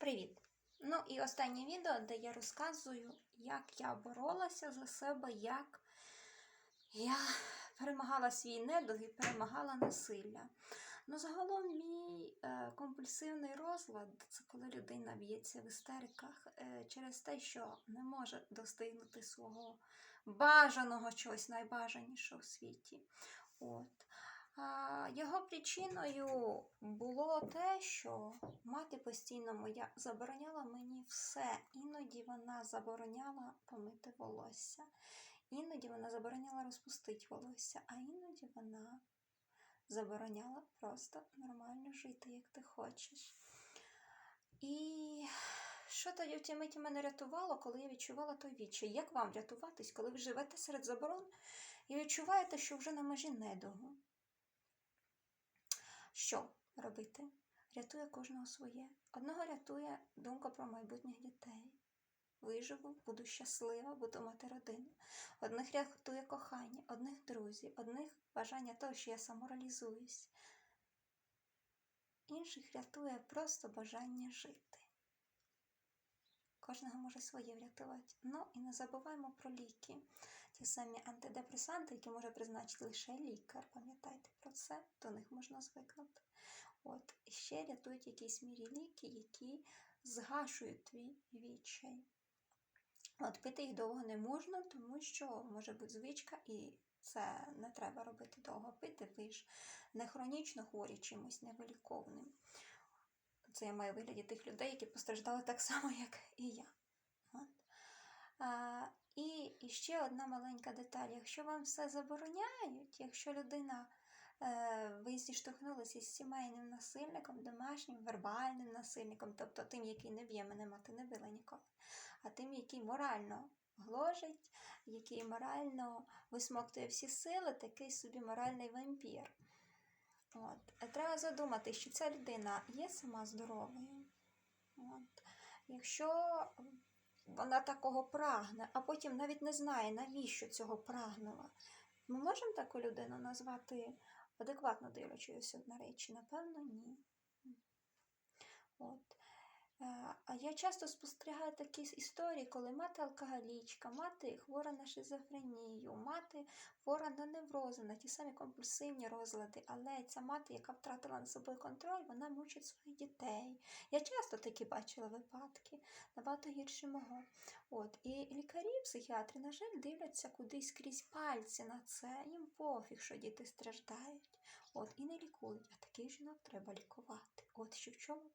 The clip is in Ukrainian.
Привіт! Ну і останнє відео, де я розказую, як я боролася за себе, як я перемагала свій недуг і перемагала насилля. Ну, загалом, мій е, компульсивний розлад це коли людина б'ється в істериках е, через те, що не може достигнути свого бажаного чогось найбажанішого в світі. От. Його причиною було те, що мати постійно моя забороняла мені все. Іноді вона забороняла помити волосся, іноді вона забороняла розпустити волосся, а іноді вона забороняла просто нормально жити, як ти хочеш. І що тоді в тій миті мене рятувало, коли я відчувала той відчай? Як вам рятуватись, коли ви живете серед заборон і відчуваєте, що вже на межі недугу? Що робити? Рятує кожного своє. Одного рятує думка про майбутніх дітей. Виживу, буду щаслива, буду мати родину. Одних рятує кохання, одних друзі, одних бажання того, що я самореалізуюсь. Інших рятує просто бажання жити. Кожного може своє врятувати. Ну і не забуваємо про ліки. Ті самі антидепресанти, які може призначити лише лікар. Пам'ятайте про це, до них можна звикнути. От, ще рятують якісь мірі ліки, які згашують твій відчай. От пити їх довго не можна, тому що може бути звичка, і це не треба робити довго пити, ви ж не хронічно хворі чимось невиліковним. Це я маю вигляді тих людей, які постраждали так само, як і я. От. А, і, ще одна маленька деталь. Якщо вам все забороняють, якщо людина, е, ви зіштовхнулися з сімейним насильником, домашнім, вербальним насильником, тобто тим, який не б'є, мене мати не била ніколи, а тим, який морально гложить, який морально висмоктує всі сили, такий собі моральний вампір. От. Треба задумати, що ця людина є сама здоровою. От. Якщо вона такого прагне, а потім навіть не знає, навіщо цього прагнула, ми можемо таку людину назвати адекватно дивлячись на речі? Напевно, ні. От. Е, А я часто спостерігаю такі історії, коли мати алкоголічка, мати хвора на шизофренію, мати хвора на неврози, на ті самі компульсивні розлади, але ця мати, яка втратила над собою контроль, вона мучить своїх дітей. Я часто такі бачила випадки, набагато гірше мого. От. І лікарі, психіатри, на жаль, дивляться кудись крізь пальці на це. Їм пофіг, що діти страждають. От, і не лікують, а таких жінок треба лікувати. От що в чому